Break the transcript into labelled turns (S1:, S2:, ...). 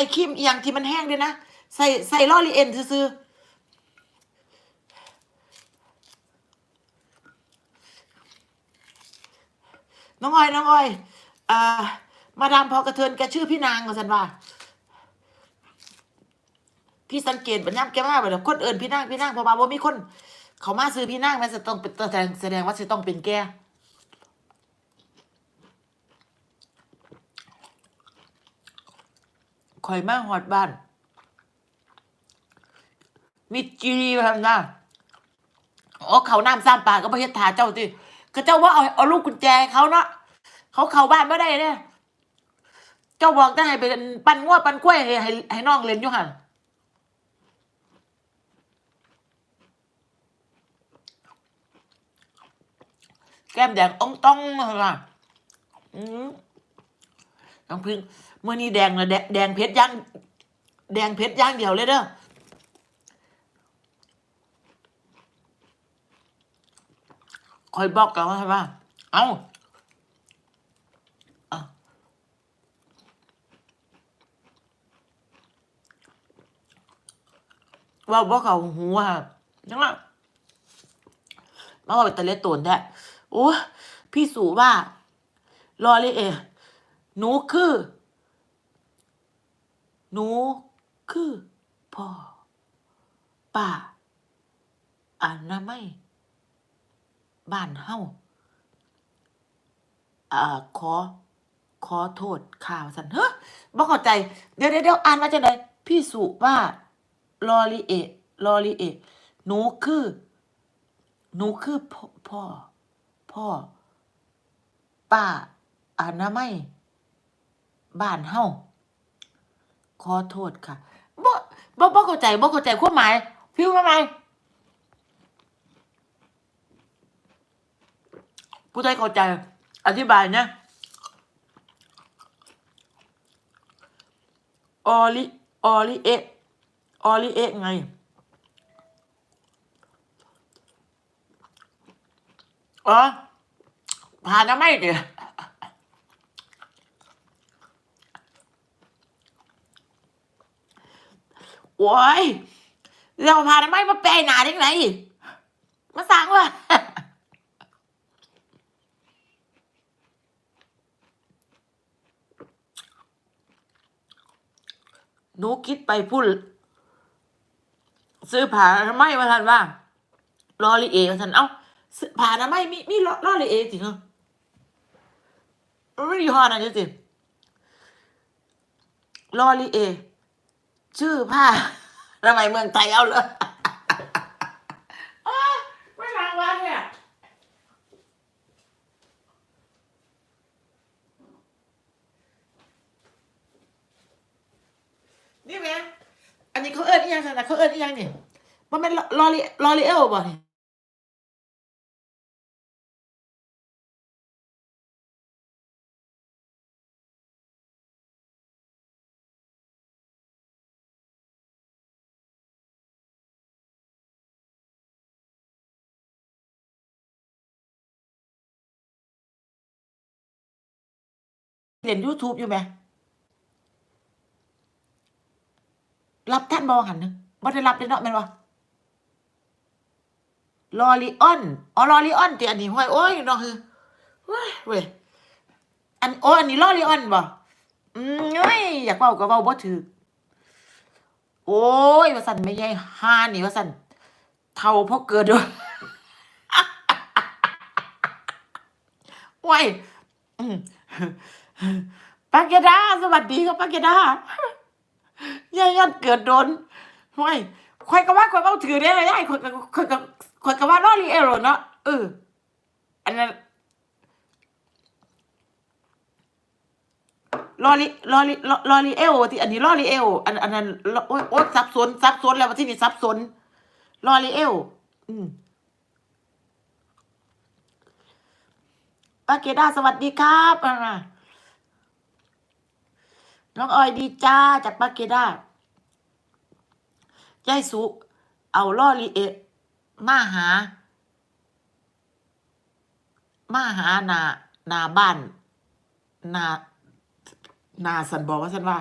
S1: ใส่ครีมอย่างที่มันแห้งด้วยนะ ใส่ใส่ลอรีเอ็นซื้อๆน้องอ้อย น้องอ้อยอ่ามาดามพอกระเทินแกชื่อพี่นางว่าสันว่า พี่สังเกตบัญญัติแกมาแบบคนเอิญพี่นางพี่นางพราว่าบ่มีคน เขามาซื้อพี่นางแมันจะต้องเป็นแสดงแสดงว่าจะต้องเป็นแก คอยมาหอดบ้าน มิจีรีมาทำน้าอ๋อเขาน้ำซ้ำปลาก็ประเทศทาเจ้าติก็เจ้าว่าเอาเอาลูกกุญแจเขาเนาะเขาเข้าบ้านไม่ได้เนี่ยเจ้าบอกได้ให้เป็นปันง้วปันกล้วยให้ให้ให้น้องเล่นอยู่หันแก้มแดงอ่องต้องค่ะอืม น้องพึ่งเมื่อนี้แดงเลยแดงแดงเพชรย่างแดงเพชรย่างเดียวเลยเด้อคอยบอกกันว่าใช่ปะเอาเอาว่าบอกเขาหัวยังไงมาว่าเป็นตะเล็ดตนได้โอ้พี่สูว่า รอเลยเอ หนูคือ หนูคือพ่อป้าอนามัยบ้านเฮาอ่าขอ ขอโทษข่าวสันเฮ้ยบ่เข้าใจ เดี๋ยวเดี๋ยวอ่านมาจากไหนพี่สุว่าลอรีเอลอรีเอหนูคือ หนูคือพ่อ พ่อพ่อป้าอนามัย บ้านเฮาขอโทษค่ะบ่บ่บ่เข้าใจบ่เข้าใจความหมายพิวทำไมผู้ใดเข้าใจ อธิบายนะออลิออลิเอะออลิเอะไงอ๋อผ่านนะไม่เดี๋ยว โอ้ยเราพาทำไมมาแปลหนาได้ไงมาสั่งว่าหนูคิดไปพูดซื้อผ่าทำไมมาทันว่ารอรีเอมาทันเอ้าซื้อผ่าทำไมมีมีรอรอรีเอจริงเหรอมันไม่ได้ยี่ห้อนะจริงรอรีเอ ชื่อผ้าทำไมเมืองไทยเอาเลยอ้ไม่รางวัลเนี่ยนี่แม่อันนี้เขาเอิ้นอีหยังสันนะเขาเอิ้นอีหยังนี่มันเป็นลอรีลอรีเอลบ่นี่ เรียน YouTube อยู่ไหมรับท่านบอหันหนึงบ่ได้รับเลยเนาะแม่นบ่ลอรีออนอ๋อลอรีออนติอันนี้ห้อยโอ้ยน้องคือเว้ยเว้ยอันโอ้อันนี้ลอรีออนบ่อืมเอ้ยอยากเว้าก็เว้าบ่ถูกโอ้ยว่าซั่นไม่ใช่ฮานี่ว่าซั่นเท่าพอเกิดด้วยโอ้ยอืม ปาเกดาสวัสดีครับปาเกดายายยอดเกิดโดนห้วยคอยก็ว่าคอยเอาถือได้เลยยายคอยก็คอยก็คอยก็ว่าลอรีเอลเนาะเอออันนั้นลอรีลอรีลอรีเอลที่อันนี้ลอรีเอลอันอันนั้นโอ้ยโอ้ยซับซ้อนซับซ้อนแล้วว่าที่นี่ซับซ้อนลอรีเอลอืมปาเกด้าสวัสดีครับอ่า น้องออยดีจ้าจากป้าเกด้าใจสุเอาล่อลีเอมาหา มาหานานาบ้านนานาสันบอกว่าสันว่า